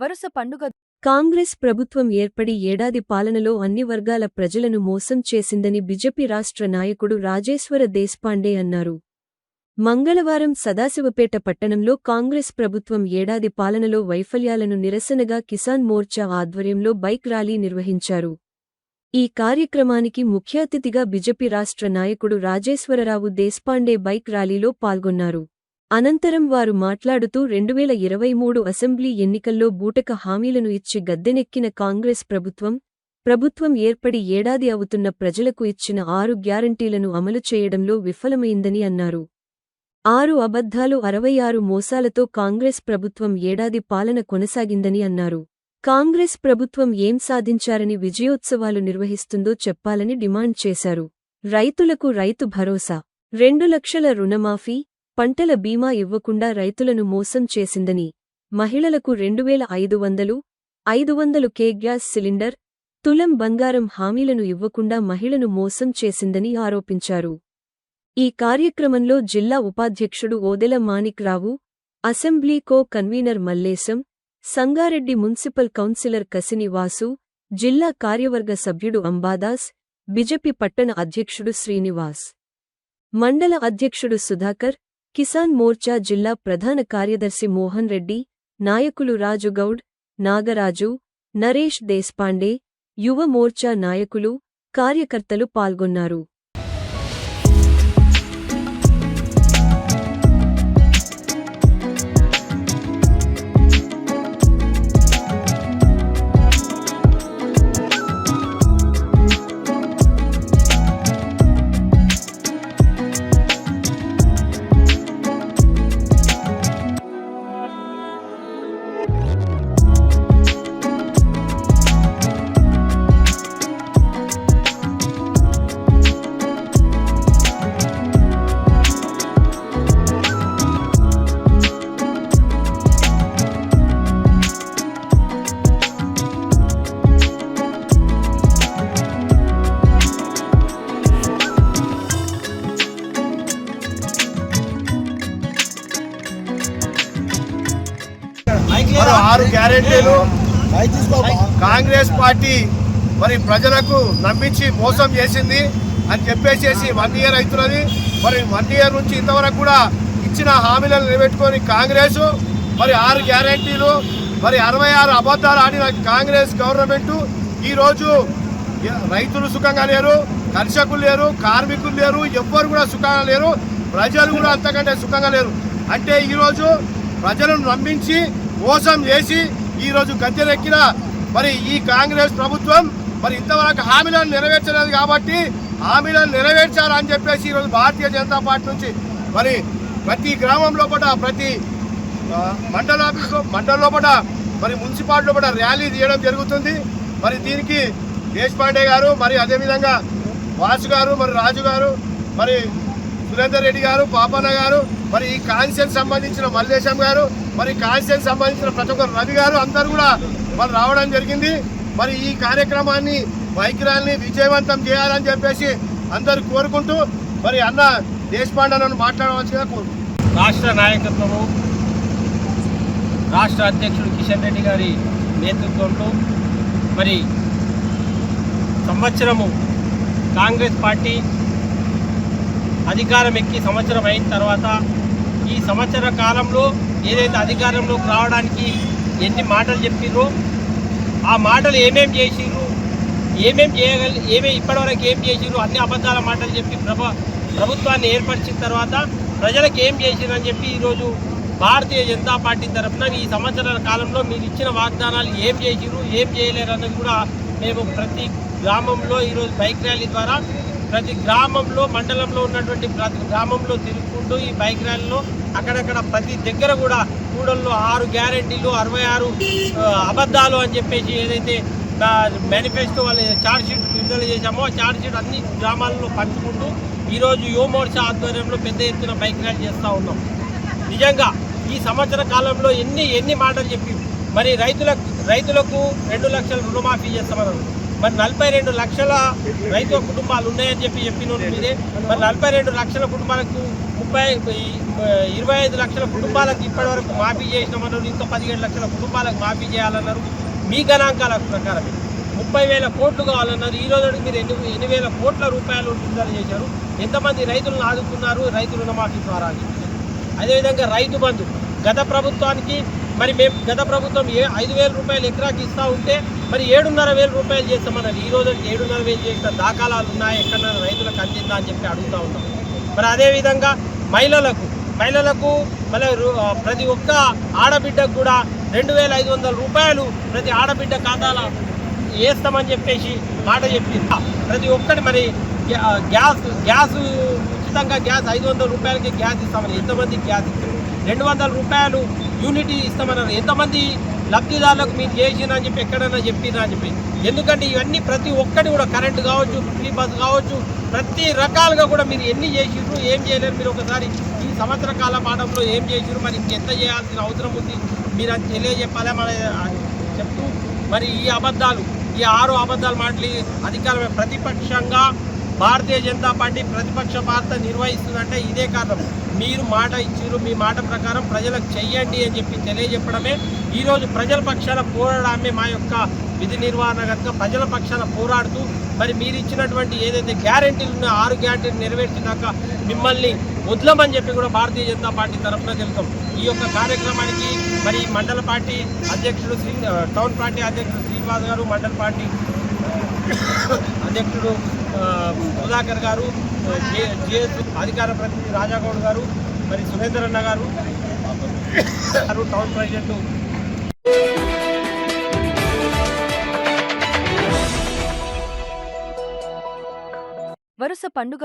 వరుస పండుగ కాంగ్రెస్ ప్రభుత్వం ఏర్పడి ఏడాది పాలనలో అన్ని వర్గాల ప్రజలను మోసం చేసిందని బిజెపి రాష్ట్ర నాయకుడు రాజేశ్వర దేశ్పాండే అన్నారు. మంగళవారం సదాశివపేట పట్టణంలో కాంగ్రెస్ ప్రభుత్వం ఏడాది పాలనలో వైఫల్యాలను నిరసనగా కిసాన్ మోర్చా ఆధ్వర్యంలో బైక్ ర్యాలీ నిర్వహించారు. ఈ కార్యక్రమానికి ముఖ్య అతిథిగా బిజెపి రాష్ట్ర నాయకుడు రాజేశ్వరరావు దేశ్పాండే బైక్ ర్యాలీలో పాల్గొన్నారు. అనంతరం వారు మాట్లాడుతూ రెండువేల ఇరవై మూడు అసెంబ్లీ ఎన్నికల్లో బూటక హామీలను ఇచ్చి గద్దెనెక్కిన కాంగ్రెస్ ప్రభుత్వం ప్రభుత్వం ఏర్పడి ఏడాది అవుతున్న ప్రజలకు ఇచ్చిన ఆరు గ్యారంటీలను అమలు చేయడంలో విఫలమైందని అన్నారు. ఆరు అబద్ధాలు అరవై ఆరు మోసాలతో కాంగ్రెస్ ప్రభుత్వం ఏడాది పాలన కొనసాగిందని అన్నారు. కాంగ్రెస్ ప్రభుత్వం ఏం సాధించారని విజయోత్సవాలు నిర్వహిస్తుందో చెప్పాలని డిమాండ్ చేశారు. రైతులకు రైతు భరోసా రెండు లక్షల రుణమాఫీ పంటల బీమా ఇవ్వకుండా రైతులను మోసం చేసిందని మహిళలకు రెండువేల ఐదు వందలు ఐదు వందలు కే గ్యాస్ సిలిండర్ తులం బంగారం హామీలను ఇవ్వకుండా మహిళను మోసం చేసిందని ఆరోపించారు. ఈ కార్యక్రమంలో జిల్లా ఉపాధ్యక్షుడు Odela Manik Rao assembly co convener Mallesham Sangareddy municipal councillor Kasinivasu జిల్లా కార్యవర్గ సభ్యుడు అంబాదాస్ బిజెపి పట్టణ అధ్యక్షుడు శ్రీనివాస్. మండల అధ్యక్షుడు సుధాకర్ కిసాన్ మోర్చా జిల్లా ప్రధాన కార్యదర్శి మోహన్ రెడ్డి నాయకులు రాజుగౌడ్ నాగరాజు నరేష్ దేశ్పాండే యువ మోర్చా నాయకులు కార్యకర్తలు పాల్గొన్నారు. గ్యారెంటీలు. కాంగ్రెస్ పార్టీ మరి ప్రజలకు నమ్మించి మోసం చేసింది అని చెప్పేసేసి వన్ ఇయర్ అవుతున్నది. మరి వన్ ఇయర్ నుంచి ఇంతవరకు కూడా ఇచ్చిన హామీలను నిలబెట్టుకొని కాంగ్రెస్ మరి ఆరు గ్యారెంటీలు మరి అరవై ఆరు అబద్ధాలు ఆడిన కాంగ్రెస్ గవర్నమెంట్ ఈరోజు రైతులు సుఖంగా లేరు కర్షకులు లేరు కార్మికులు లేరు ఎవ్వరు కూడా సుఖంగా లేరు ప్రజలు కూడా అంతకంటే సుఖంగా లేరు. అంటే ఈరోజు ప్రజలను నమ్మించి మోసం చేసి ఈరోజు గద్దెనెక్కిన మరి ఈ కాంగ్రెస్ ప్రభుత్వం మరి ఇంతవరకు హామీలను నెరవేర్చలేదు కాబట్టి హామీలను నెరవేర్చాలని చెప్పేసి ఈరోజు భారతీయ జనతా పార్టీ నుంచి మరి ప్రతి గ్రామంలో కూడా ప్రతి ఆ, మండల కూడా మరి మున్సిపాలిటీలో కూడా ర్యాలీ తీయడం జరుగుతుంది. మరి దీనికి దేశపాండే గారు మరి అదేవిధంగా వాసు గారు మరి రాజు గారు మరి సురేందర్ రెడ్డి గారు పాపన్న గారు మరి ఈ కాన్సెన్స్ సంబంధించిన మల్లేశం గారు మరి కాన్సెన్స్ సంబంధించిన ప్రతి ఒక్కరు రవి గారు అందరూ కూడా మరి రావడం జరిగింది. మరి ఈ కార్యక్రమాన్ని మైక్రాల్ని విజయవంతం చేయాలని చెప్పేసి అందరు కోరుకుంటూ మరి అన్న దేశపాండను మాట్లాడవలసిగా కోరుకుంటున్నాను. రాష్ట్ర నాయకత్వము రాష్ట్ర అధ్యక్షుడు కిషన్ రెడ్డి గారి నేతృత్వంలో మరి సంవత్సరము కాంగ్రెస్ పార్టీ అధికారం ఎక్కి సంవత్సరం అయిన తర్వాత ఈ సంవత్సర కాలంలో ఏదైతే అధికారంలోకి రావడానికి ఎన్ని మాటలు చెప్పిర్రో ఆ మాటలు ఏమేం చేసిర్రు ఏమేం చేయగల ఏమేమి ఇప్పటివరకు ఏం చేసిర్రు అన్ని అబద్ధాల మాటలు చెప్పి ప్రభ ప్రభుత్వాన్ని ఏర్పరిచిన తర్వాత ప్రజలకు ఏం చేసిరని చెప్పి ఈరోజు భారతీయ జనతా పార్టీ తరఫున ఈ సంవత్సరాల కాలంలో మీరు ఇచ్చిన వాగ్దానాలు ఏం చేసిరు ఏం చేయలేరు అన్నది కూడా మేము ప్రతి గ్రామంలో ఈరోజు బైక్ ర్యాలీ ద్వారా ప్రతి గ్రామంలో మండలంలో ఉన్నటువంటి ప్రతి గ్రామంలో తిరుగుకుంటూ ఈ బైక్ ర్యాలీలో అక్కడక్కడ ప్రతి దగ్గర కూడా కూడల్లో ఆరు గ్యారెంటీలు అరవై ఆరు అబద్ధాలు అని చెప్పేసి ఏదైతే మేనిఫెస్టో వాళ్ళ చార్జ్ షీట్ విడుదల చేశామో ఆ షీట్ అన్ని గ్రామాల్లో పంచుకుంటూ ఈరోజు యువమోర్చా ఆధ్వర్యంలో పెద్ద ఎత్తున బైక్ ర్యాలీ చేస్తూ ఉన్నాం. నిజంగా ఈ సంవత్సర కాలంలో ఎన్ని ఎన్ని మాటలు చెప్పి మరి రైతులకు రైతులకు రెండు లక్షల రుణమాఫీ చేస్తామన్నారు. మరి నలభై రెండు లక్షల రైతు కుటుంబాలు ఉన్నాయని చెప్పి చెప్పిన మీదే మరి. నలభై రెండు లక్షల కుటుంబాలకు ముప్పై ఇరవై ఐదు లక్షల కుటుంబాలకు ఇప్పటివరకు మాఫీ చేసినామన్నారు. ఇంకా పదిహేడు లక్షల కుటుంబాలకు మాఫీ చేయాలన్నారు. మీ గణాంకాల ప్రకారమే ముప్పై వేల కోట్లు కావాలన్నారు. ఈ రోజు మీరు ఎన్ని ఎన్ని వేల కోట్ల రూపాయలు విడుదల చేశారు? ఎంతమంది రైతులను ఆదుకున్నారు? రైతు రుణమాఫీ ద్వారా. అదేవిధంగా రైతు బంధు. గత ప్రభుత్వానికి మరి మేము గత ప్రభుత్వం ఏ ఐదు వేల రూపాయలు ఎకరాకి ఇస్తూ ఉంటే మరి ఏడున్నర వేల రూపాయలు చేస్తామన్నారు ఈ రోజు ఏడున్నర వేలు చేసిన దాఖలాలు ఉన్నాయి. ఎక్కడన్నా రైతులకు అందిందా అని చెప్పి అడుగుతూ ఉన్నాం. మరి అదేవిధంగా మహిళలకు మహిళలకు మళ్ళీ ప్రతి ఒక్క ఆడబిడ్డకు కూడా రెండు వేల ఐదు వందల రూపాయలు ప్రతి ఆడబిడ్డ ఖాతాలో వేస్తామని చెప్పేసి మాట చెప్పింది. ప్రతి ఒక్కటి మరి గ్యా- గ్యాస్ గ్యాస్ ఉచితంగా గ్యాస్ ఐదు వందల రూపాయలకి గ్యాస్ ఇస్తామని ఎంతమంది గ్యాస్ ఇస్తారు రెండు వందల రూపాయలు యూనిటీ ఇస్తామన్నారు. ఎంతమంది లబ్ధిదారులకు మీరు చేసిన అని చెప్పి ఎక్కడైనా చెప్పినా అని చెప్పి. ఎందుకంటే ఇవన్నీ ప్రతి ఒక్కటి కూడా కరెంటు కావచ్చు ఫ్రీ బస్ కావచ్చు ప్రతి రకాలుగా కూడా మీరు ఎన్ని చేసిర్రు ఏం చేయలేరు. మీరు ఒకసారి ఈ సంవత్సర కాల పాఠంలో ఏం చేసిర్రు మరి ఇంకెంత చేయాల్సిన అవసరం ఉంది? మీరు అది తెలియజెప్పాలి? మన చెప్తూ మరి ఈ అబద్ధాలు ఈ ఆరు అబద్ధాలు మాటలు అధికారమే ప్రతిపక్షంగా భారతీయ జనతా పార్టీ ప్రతిపక్ష పాత్ర నిర్వహిస్తుందంటే ఇదే కారణం. మీరు మాట ఇచ్చారు మీ మాట ప్రకారం ప్రజలకు చెయ్యండి అని చెప్పి తెలియజెప్పడమే. ఈరోజు ప్రజల పక్షాన పోరాడమే మా యొక్క విధి నిర్వహణ కనుక ప్రజల పక్షాన పోరాడుతూ మరి మీరు ఇచ్చినటువంటి ఏదైతే గ్యారెంటీలు ఉన్నాయో ఆరు గ్యారంటీలు నెరవేర్చినాక మిమ్మల్ని వదలమని చెప్పి కూడా భారతీయ జనతా పార్టీ తరఫున తెలుపుతాం. ఈ యొక్క కార్యక్రమానికి మరి మండల పార్టీ అధ్యక్షుడు శ్రీ టౌన్ పార్టీ అధ్యక్షుడు శ్రీనివాస్ గారు మండల పార్టీ అధ్యక్షుడు సుధాకర్ గారు జిఎస్ అధికార ప్రతినిధి రాజాగౌడ్ గారు మరి సురేందర్ అన్న గారు గారు టౌన్ ప్రెసిడెంట్. వరుస పండుగ